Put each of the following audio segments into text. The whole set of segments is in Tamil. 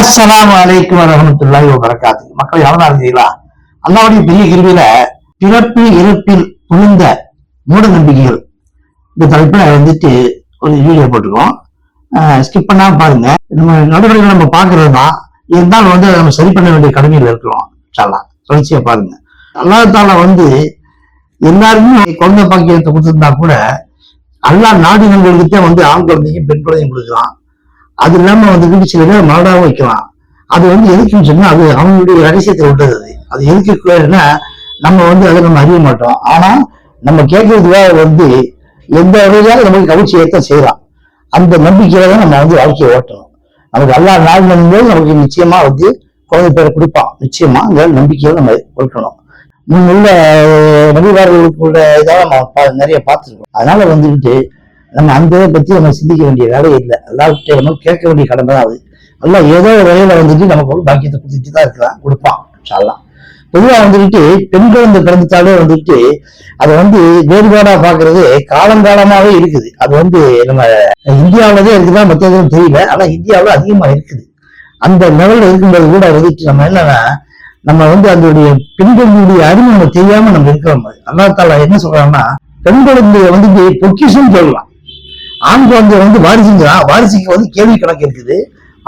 அஸ்லாம் அலைக்கும் வரஹமத்துல்லாஹி வபரகாத்து மக்கள் எவ்வளவு இருக்கீங்களா அல்லாவுடைய பெரிய கிருவில பிறப்பு இறப்பில் புகுந்த மூட நம்பிக்கைகள். இந்த தலைப்புல வந்துட்டு ஒரு வீடியோ போட்டிருக்கோம். ஸ்கிப் பண்ணாம பாருங்க. நம்ம நடவடிக்கை நம்ம பாக்குறதுனா இருந்தாலும் வந்து அதை நம்ம சரி பண்ண வேண்டிய கடமையில் இருக்கிறோம். சாலா தொடர்ச்சியா பாருங்க. அல்லாஹால வந்து எல்லாருமே குழந்தை பாக்கியத்தை கொடுத்திருந்தா கூட அல்லாஹ் நாடுகளுக்கு வந்து ஆண் குழந்தையும் பெண் குழந்தையும் கொடுக்குறான். அது இல்லாம வந்துட்டு சில பேர் மலடாவும் வைக்கலாம். அது வந்து எதுக்குன்னு சொன்னா அது அவங்களுடைய ரகசியத்தை விட்டது அது அது எதுக்குன்னா நம்ம வந்து அதை நம்ம அறிய மாட்டோம். ஆனா நம்ம கேட்கறதுக்காக வந்து எந்த வகையிலாவது நமக்கு கவிழ்ச்சி ஏற்ற செய்யலாம். அந்த நம்பிக்கையில தான் நம்ம வந்து வாழ்க்கையை ஓட்டணும். நமக்கு எல்லா நாள் போது நமக்கு நிச்சயமா வந்து குழந்தை பேரை கொடுப்பான். நிச்சயமா அந்த நம்பிக்கையை நம்ம கொடுக்கணும் முன்னுள்ள வழிபாடுகளுக்குள்ள இதாக நம்ம பா- நிறைய பார்த்துருக்கோம். அதனால வந்துட்டு நம்ம அந்த இதை பத்தி நம்ம சிந்திக்க வேண்டிய வேலையே இல்லை. எல்லார்கிட்ட நம்ம கேட்க வேண்டிய கடமை தான் அது. எல்லாம் ஏதோ ஒரு வகையில் வந்துட்டு நமக்கு ஒரு பாக்கியத்தை கொடுத்துட்டு தான் இருக்கலாம் கொடுப்பான் சொல்லலாம் பொதுவாக வந்துட்டு பெண் குழந்தை பிறந்துட்டாலே வந்துட்டு அதை வந்து வேறுபாடா பார்க்கறது காலங்காலமாவே இருக்குது. அது வந்து நம்ம இந்தியாவிலதே இருக்குதா மற்ற எதுவும் தெரியல. ஆனா இந்தியாவில் அதிகமா இருக்குது. அந்த லெவலில் இருக்கும்போது கூட வந்துட்டு நம்ம என்னன்னா நம்ம வந்து அதனுடைய பெண்களுடைய அறிவு நம்ம தெரியாம நம்ம இருக்கிறோம். அல்லா தாலா என்ன சொல்றாங்கன்னா பெண் குழந்தைய வந்து பொக்கிஷம் சொல்லலாம். ஆண் குழந்தை வந்து வாரிசுங்கிறான் வாரிசுக்கு வந்து கேள்வி கணக்கு இருக்குது.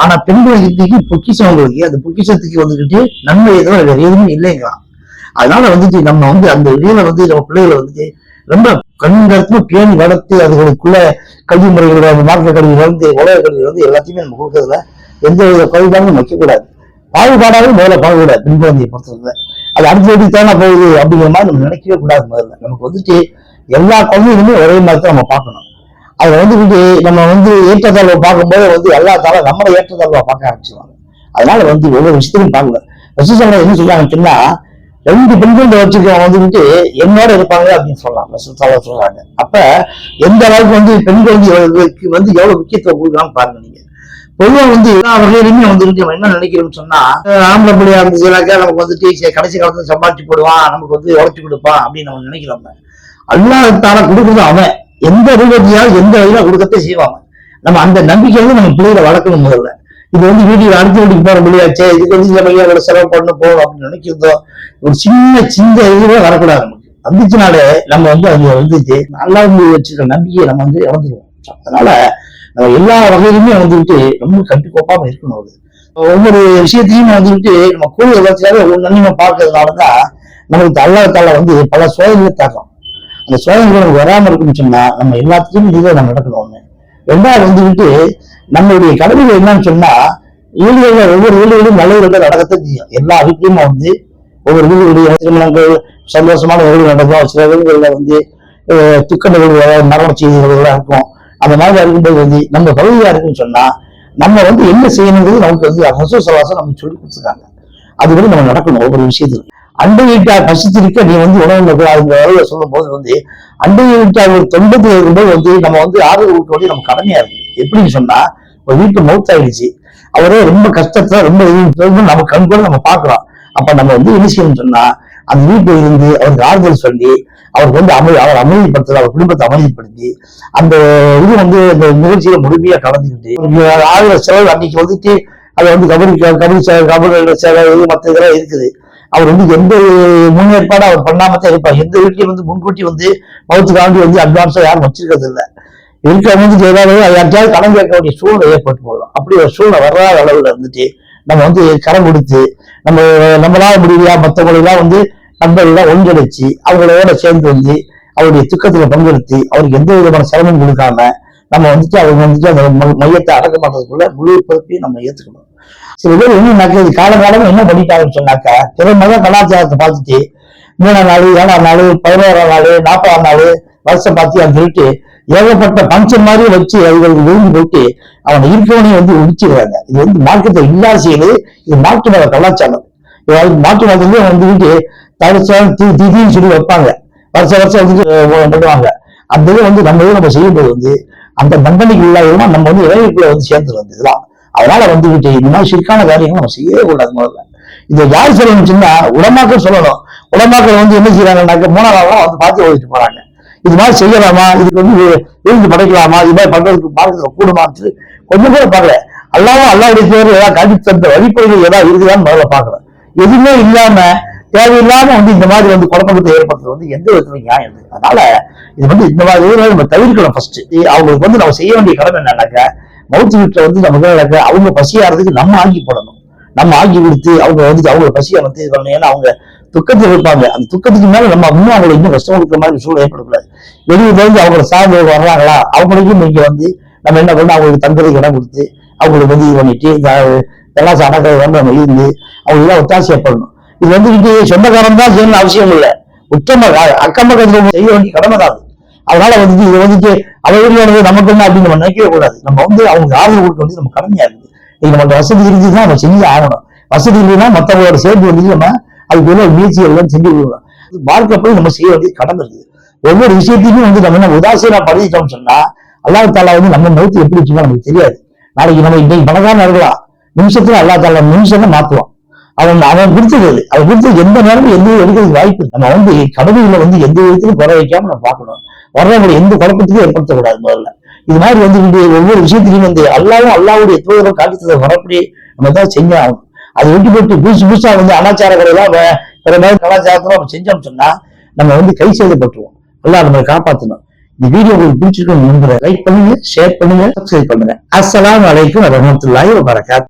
ஆனா பெண் குழந்தைக்கு பொக்கிஷம் அவங்களுக்கு அந்த பொக்கிஷத்துக்கு வந்துகிட்டு நன்மை எதுவும் வேற எதுவுமே இல்லைங்கிறான் அதனால வந்துட்டு நம்ம வந்து அந்த இடையில வந்து நம்ம பிள்ளைகளை வந்துட்டு ரொம்ப கண்கடத்துல பேணி வளர்த்து அதுகளுக்குள்ள கல்வி முறைகள் அந்த மார்க்க கல்வி வந்து உலக கல்வி வந்து எல்லாத்தையுமே நம்ம கொடுக்கறதுல எந்த வித குறைபாடும் வைக்கக்கூடாது பாகுபாடாவே முதல்ல பார்க்கக்கூடாது பெண் குழந்தையை பொறுத்தவரை. அது அடுத்த தானே போகுது அப்படிங்கிற மாதிரி நம்ம நினைக்கவே கூடாது முதல்ல. நமக்கு வந்துட்டு எல்லா குழந்தைகளுமே ஒரே மாதிரி தான் நம்ம பார்க்கணும். அதை வந்துக்கிட்டு நம்ம வந்து ஏற்றத்தாழ்வை பார்க்கும்போது வந்து எல்லா தால நம்மளை ஏற்றத்தாழ்வா பார்க்க ஆரம்பிச்சிருவாங்க. அதனால வந்து ஒவ்வொரு விஷயத்தையும் பார்க்கல ரசிசங்களை என்ன சொல்றாங்கன்னு அப்படின்னா ரெண்டு பெண்கள் வச்சிருக்கவங்க வந்துட்டு என்னோட இருப்பாங்க அப்படின்னு சொல்லலாம் ரசிசால சொல்றாங்க அப்ப எந்த அளவுக்கு வந்து பெண்களுக்கு வந்து எவ்வளவு முக்கியத்துவம் கொடுக்கலாம்னு பாருங்க நீங்க. பொதுவா வந்து எல்லா வகையிலுமே வந்துட்டு நம்ம என்ன நினைக்கிறோம்னு சொன்னா ஆம்பளை பிள்ளையா இருந்துச்சுனாக்கா நமக்கு வந்துட்டு டீச்சர் கடைசி காலத்துல சம்பாதிச்சு போடுவான் நமக்கு வந்து உழைச்சு கொடுப்பான் அப்படின்னு நம்ம நினைக்கிறோம். அல்லாஹால கொடுக்குறது அவன். எந்த ரூபத்தையாவது எந்த வகையில கொடுக்கத்தே செய்வாங்க. நம்ம அந்த நம்பிக்கை வந்து நம்ம பிள்ளைகளை வளர்க்கணும் முதல்ல. இது வந்து வீட்டுக்கு அடுத்த வீட்டுக்கு போற முடியாச்சே இதுக்கு வந்து இந்த பையன் ஒரு செலவு பண்ண போகணும் அப்படின்னு நினைக்கிறதோ ஒரு சின்ன சின்ன இதுவே வரக்கூடாது நமக்கு. வந்துச்சுனாலே நம்ம வந்து அது வந்துச்சு நல்லா இருந்து வச்சிருக்க நம்பிக்கையை நம்ம வந்து இழந்துருவோம். அதனால நம்ம எல்லா வகையிலுமே வந்துட்டு ரொம்ப கட்டுக்கோப்பாம இருக்கணும் அது. ஒவ்வொரு விஷயத்தையும் வந்துட்டு நம்ம கூடிய எல்லாத்தையாவது ஒவ்வொரு நன்மை பார்க்கறதுனாலதான் நமக்கு அல்லாத்தால வந்து பல சோதனை தர்றோம் அந்த சோதனைகள் வராமல் இருக்குன்னு சொன்னா நம்ம எல்லாத்தையும் இதுல நம்ம நடக்கணும் ரெண்டாவது வந்துக்கிட்டு நம்மளுடைய கடமைகள் என்னன்னு சொன்னா வீடுகளில் ஒவ்வொரு வீடுகளிலும் வீடுகள் நடக்கத்தான் செய்யும். எல்லா வீட்லையும் வந்து ஒவ்வொரு வீடுகளுடைய திருமணங்கள் சந்தோஷமான வீடுகள் நடக்கும். சில வீடுகளில் வந்து அஹ், துக்க நிகழ்வுகள் மரண செய்திகள் இருக்கும். அந்த மாதிரி இருக்கும்போது வந்து நம்ம பகுதியாக இருக்குன்னு சொன்னா நம்ம வந்து என்ன செய்யணுங்கிறது நமக்கு வந்து ஹசூ சலாசம் நமக்கு சொல்லி கொடுத்துருக்காங்க. அது வந்து நம்ம நடக்கணும் ஒவ்வொரு விஷயத்துக்கு அண்டை வீட்டார் பசித்திருக்க நீ வந்து உணவு கூடாதுங்கிற அளவுல சொல்லும் போது வந்து அண்டை வீட்டார் ஒரு தொண்டத்தில் இருக்கும்போது வந்து நம்ம வந்து ஆதரவு கொடுக்க வேண்டிய நம்ம கடமையா இருக்கு எப்படின்னு சொன்னா ஒரு வீட்டு மௌத்தாயிடுச்சு. அவரே ரொம்ப கஷ்டத்துல ரொம்ப நம்ம கண் கூட நம்ம பாக்குறோம் அப்ப நம்ம வந்து என்ன செய்யணும்னு சொன்னா அந்த வீட்டில் இருந்து அவருக்கு ஆறுதல் சொல்லி அவருக்கு வந்து அமை அவர் அமைதிப்படுத்துறது அவர் குடும்பத்தை அமைதிப்படுத்தி அந்த இது வந்து அந்த நிகழ்ச்சியில முழுமையா கலந்துக்கிட்டு ஆறு செலவு அன்னைக்கு வந்துட்டு அதை வந்து கபடி கபடி சேவை கபடி சேவை இது மற்ற இதெல்லாம் இருக்குது. அவர் வந்து எந்த முன்னேற்பாடும் அவர் பண்ணாம தான் இருப்பார். எந்த வீட்லயும் வந்து முன்கூட்டி வந்து மவுத்துக்காண்டி வந்து அட்வான்ஸா யாரும் வச்சிருக்கிறது இல்லை. இருக்கிறவங்க வந்து ஏதாவது யாருக்காவது கடன் கேட்க வேண்டிய சூழ்நிலை ஏற்பட்டு போகலாம். அப்படி ஒரு சூழ்நிலை வராத அளவுல இருந்துட்டு நம்ம வந்து கடன் கொடுத்து நம்ம நம்மளால முடியலையா? மற்றவங்களெல்லாம் வந்து நண்பர்கள்லாம் ஒன்றிணைச்சு அவங்களோட சேர்ந்து வந்து அவருடைய துக்கத்துல பங்கெடுத்து அவருக்கு எந்த விதமான சிரமம் கொடுக்காம நம்ம வந்துட்டு அவங்க வந்துட்டு அந்த ம- மையத்தை அடக்க மாட்டதுக்குள்ள முழு பொறுப்பையும் நம்ம ஏற்றுக்கணும் சில பேர் என்னன்னாக்கா இது என்ன பண்ணிட்டாங்கன்னு சொன்னாக்கா பிற கலாச்சாரத்தை பார்த்துட்டு மூணாம் நாள் ஏழாம் நாள் பதினோராம் நாள் நாற்பதாம் நாள் வருஷம் பார்த்தியான்னு சொல்லிட்டு ஏகப்பட்ட பஞ்சம் மாதிரி வச்சு அவங்களுக்கு விழுந்து போட்டு அவனை இருக்கவனையும் வந்து உடிச்சிடுறாங்க இது வந்து மார்க்கத்தை இல்லாத செய்யுது இது மாற்று மத கலாச்சாரம். இது மாற்று மதத்துலயும் வந்துட்டு தரிசனம் தி திதின்னு சொல்லி வைப்பாங்க. வருஷம் வருஷம் வந்துட்டு அஹ், பண்ணுவாங்க. அந்த இதை வந்து நம்ம இதை நம்ம செய்யும்போது வந்து அந்த நம்பனைக்கு இல்லாதவங்க நம்ம வந்து இறைவுக்குள்ள வந்து சேர்ந்துருவது இதெல்லாம் அதனால வந்துகிட்டு இந்த மாதிரி சிற்கான காரியங்கள் நம்ம செய்யவே கூடாது முதல்ல. இதை யார் சொல்லணும் சொன்னா உடமாக்கள் சொல்லணும். உடமாக்கள் வந்து என்ன செய்யறாங்கன்னாக்க மூணாவது வந்து பார்த்து ஓடிட்டு போறாங்க. இது மாதிரி செய்யலாமா? இதுக்கு வந்து விழுந்து படைக்கலாமா? இது மாதிரி பண்றதுக்கு பார்க்கறதுக்கு கூடுமான்னு கொஞ்சம் கூட பார்க்கல. அல்லாவும் அல்லாவுடைய பேர் ஏதாவது காட்டி தந்த வழிபடைகள் ஏதாவது இருக்குதான்னு முதல்ல பார்க்கணும். எதுவுமே இல்லாம தேவையில்லாம வந்து இந்த மாதிரி வந்து குழப்பத்தை ஏற்படுத்துறது வந்து எந்த விதத்துல நியாயம் இருக்கு அதனால இது வந்து இந்த மாதிரி நம்ம தவிர்க்கணும் ஃபர்ஸ்ட் அவங்களுக்கு வந்து நம்ம செய்ய வேண்டிய கடமை என்னன்னாக்க மவுத்து வீட்டுல வந்து நமக்கு நடக்க அவங்க பசியாறதுக்கு நம்ம ஆக்கி போடணும். நம்ம ஆக்கி கொடுத்து அவங்க வந்து அவங்க பசியை வந்து இது பண்ணணும். ஏன்னா அவங்க துக்கத்தில் இருப்பாங்க. அந்த துக்கத்துக்கு மேல நம்ம இன்னும் அவங்களை இன்னும் கஷ்டம் கொடுக்குற மாதிரி சூழல் ஏற்படக்கூடாது. வெளியே வந்து அவங்களை சார்ந்து வர்றாங்களா? அவங்களுக்கும் நீங்க வந்து நம்ம என்ன பண்ணணும்? அவங்களுக்கு தங்குறதுக்கு இடம் கொடுத்து அவங்களுக்கு வந்து இது பண்ணிட்டு இந்த எல்லாம் சடக்கை வந்து நம்ம இருந்து அவங்களுக்கு எல்லாம் ஒத்தாசையா பண்ணணும் இது வந்து இங்கே சொந்தக்காரன் தான் செய்யணும்னு அவசியம் இல்லை. உத்தம அக்கம் பக்கத்துல செய்ய வேண்டிய கடமை தான் அது. அதனால வந்துட்டு இது வந்துட்டு அவையானது நமக்கு என்ன அப்படின்னு நம்ம நினைக்கவே கூடாது. நம்ம வந்து அவங்க ஆதரவு கொடுக்க வேண்டியது நம்ம கடமையா இருக்குது. இது நம்மளுக்கு வசதி இருந்துச்சுன்னா நம்ம செஞ்சு ஆகணும். வசதி இல்லைன்னா மற்றவங்களோட சேர்ந்து வந்து நம்ம அதுக்கு உள்ள வீழ்ச்சி எல்லாம் செஞ்சு விடுவோம் வாழ்க்கை போய் நம்ம செய்ய வேண்டிய கடமை இருக்குது. ஒவ்வொரு விஷயத்தையுமே வந்து நம்ம என்ன உதாசீனா படிச்சிட்டோம்னு சொன்னா அல்லாஹ் தாலா வந்து நம்ம மௌத்து எப்படி வச்சுக்கோ நமக்கு தெரியாது. நாளைக்கு நம்ம இன்னைக்கு பணக்காரன் இருக்கலாம். நிமிஷத்துல அல்லா தாலா நிமிஷம் மாத்துவான். அவன் அவன் கொடுத்தது அவன் கொடுத்தது எந்த நேரமும் எந்த எடுக்கிறதுக்கு வாய்ப்பு நம்ம வந்து கடவுளை வந்து எந்த விதத்திலும் குறை வைக்காம நம்ம பார்க்கணும். வர்றவங்களை எந்த குழப்பத்தையும் ஏற்படுத்தக்கூடாது முதல்ல. இது மாதிரி வந்து இந்த ஒவ்வொரு விஷயத்திலையும் வந்து அல்லாவும் அல்லாவுடைய தூதரம் காட்டுறதை வரப்படி நம்ம தான் செஞ்சே ஆகணும். அது விட்டு போட்டு புதுசு புதுசா வந்து அனாச்சாரங்களை எல்லாம் வே- மாதிரி நம்ம செஞ்சோம்னு சொன்னா நம்ம வந்து கை செய்தப்பட்டுருவோம் எல்லாம் நம்மளை காப்பாற்றணும் இந்த வீடியோ உங்களுக்கு பிடிச்சிருக்கோம் நம்புறேன். லைக் பண்ணுங்க ஷேர் பண்ணுங்க சப்ஸ்கிரைப் பண்ணுங்க. அஸ்ஸலாமு அலைக்கும் வரமத்துல்லாஹி வபரகாத்